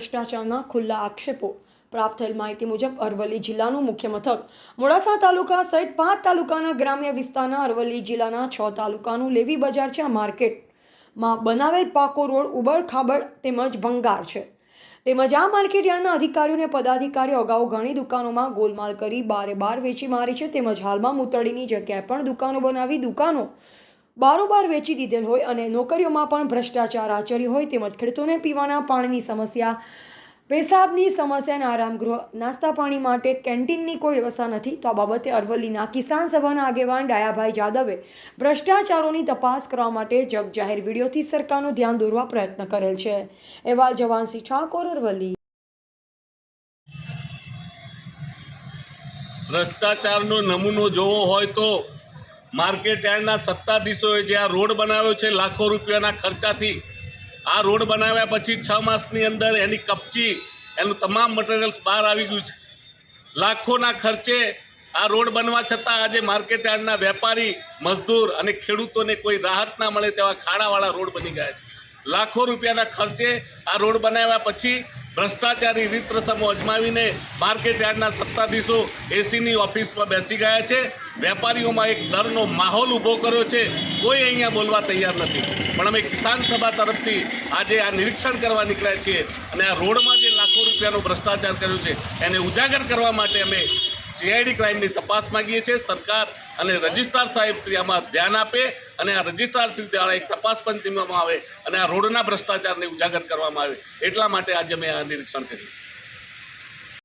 ભ્રષ્ટાચારના ખુલ્લા આક્ષેપો. પ્રાપ્ત થયેલ માહિતી મુજબ અરવલ્લી જિલ્લાનું મુખ્ય મથક મોડાસા તાલુકા સહિત પાંચ તાલુકાના ગ્રામ્ય વિસ્તારના અરવલ્લી જિલ્લાના છ તાલુકાનું લેવી બજાર છે આ માર્કેટમાં બનાવેલ પાકો રોડ ઉબડ ખાબડ તેમજ ભંગાર છે. તેમજ આ માર્કેટ યાર્ડના અધિકારીઓને પદાધિકારીઓ અગાઉ ઘણી દુકાનોમાં ગોલમાલ કરી બારે બાર વેચી મારી છે. તેમજ હાલમાં મૂતળીની જગ્યાએ પણ દુકાનો બનાવી દુકાનો બારોબાર વેચી દીધેલ હોય અને નોકરીઓમાં પણ ભ્રષ્ટાચાર આચર્યો હોય તેમજ ખેડૂતોને પીવાના પાણીની સમસ્યા, પેશાબની સમસ્યા અને આરામગૃહ નાસ્તા પાણી માટે કેન્ટીનની કોઈ વ્યવસ્થા નથી. તો આ બાબતે અરવલ્લીના કિસાન સભાના આગેવાન ડાયાભાઈ જાદવે ભ્રષ્ટાચારોની તપાસ કરવા માટે જગજાહેર વિડીયોથી સરકારનું ધ્યાન દોરવા પ્રયત્ન કરેલ છે. એવા જવાનસિંહ ઠાકોર, અરવલ્લી. ભ્રષ્ટાચારનો નમૂનો જોવો હોય તો માર્કેટ યાર્ડના સત્તાધીશોએ જે આ રોડ બનાવ્યો છે લાખો રૂપિયાના ખર્ચાથી, આ રોડ બનાવ્યા પછી છ માસની અંદર એની કપચી, એનું તમામ મટીરિયલ્સ બહાર આવી ગયું છે. લાખોના ખર્ચે આ રોડ બનવા છતાં આજે માર્કેટ યાર્ડના વેપારી, મજદૂર અને ખેડૂતોને કોઈ રાહત ના મળે તેવા ખાડાવાળા રોડ બની ગયા છે. લાખો રૂપિયાના ખર્ચે આ રોડ બનાવ્યા પછી ભ્રષ્ટાચારી રીત રસમો અજમાવીને માર્કેટ યાર્ડના સત્તાધીશો એસીની ઓફિસમાં બેસી ગયા છે. વેપારીઓમાં એક ડરનો માહોલ ઊભો કર્યો છે. કોઈ અહીંયા બોલવા તૈયાર નથી. પણ અમે કિસાન સભા તરફથી આજે આ નિરીક્ષણ કરવા નીકળ્યા છીએ અને આ રોડમાં જે લાખો રૂપિયાનો ભ્રષ્ટાચાર કર્યો છે, એને ઉજાગર કરવા માટે અમે સીઆઈડી ક્રાઇમની તપાસ માંગીએ છીએ. સરકાર અને રજિસ્ટ્રાર સાહેબ શ્રી આમાં ધ્યાન આપે. અને આ રજિસ્ટ્રાર શ્રી દ્વારા એક તપાસ પણ ટીમમાં આવે અને આ રોડના ભ્રષ્ટાચારને ઉજાગર કરવામાં આવે એટલા માટે આજે મેં આ નિરીક્ષણ કર્યું